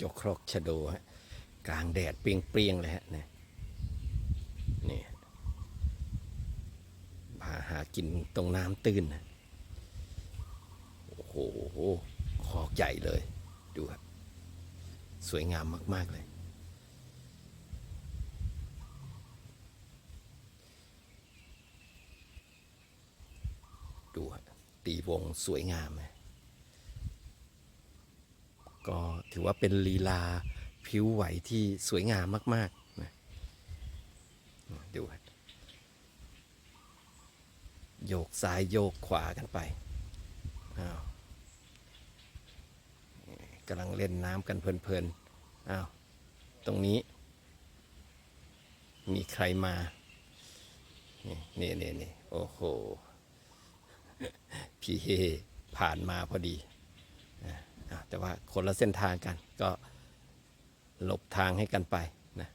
จกครกชะโดฮะกลางแดดเปรียงๆเลยฮะเนี่ยนี่พาหากินตรงน้ำตื้นนะโอ้โหคอกใหญ่เลย ดูครับ สวยงามมาก ๆ เลยดูฮะตีวงสวยงามนะ ก็ถือว่าเป็นลีลาผิวไหวที่สวยงามมากๆนะดูฮะโยกซ้ายโยกขวากันไปอ้าวกำลังเล่นน้ำกันเพลินๆอ้าวตรงนี้ มีใครมานี่นี่นี่โอ้โห พี่เฮผ่านมาพอดี แต่ว่าคนละเส้นทางกันก็หลบทางให้กันไปนะ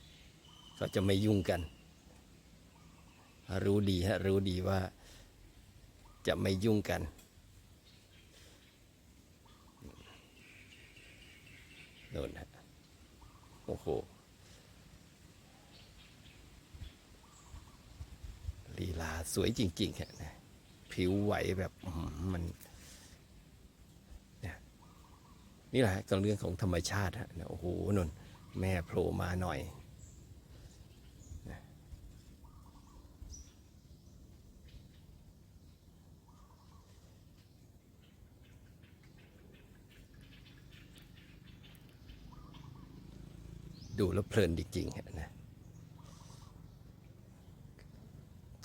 ก็จะไม่ยุ่งกัน รู้ดีฮะรู้ดีว่าจะไม่ยุ่งกัน โน่นฮะโอ้โหลีลาสวยจริงๆฮะผิวไหวแบบมัน นี่แหละฮะก็เรื่องของธรรมชาติฮะโอ้โหนนแม่โผล่มาหน่อยดูแล้วเพลินจริงๆฮะนะ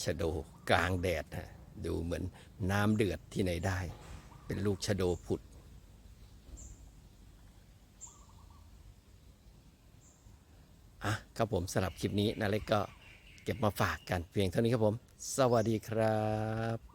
ชะโดกลางแดดฮะดูเหมือนน้ำเดือดที่ไหนได้ เป็นลูกชะโดผุด อะครับผมสำหรับคลิปนี้นาเล็กก็เก็บมาฝากกันเพียงเท่านี้ครับผม สวัสดีครับ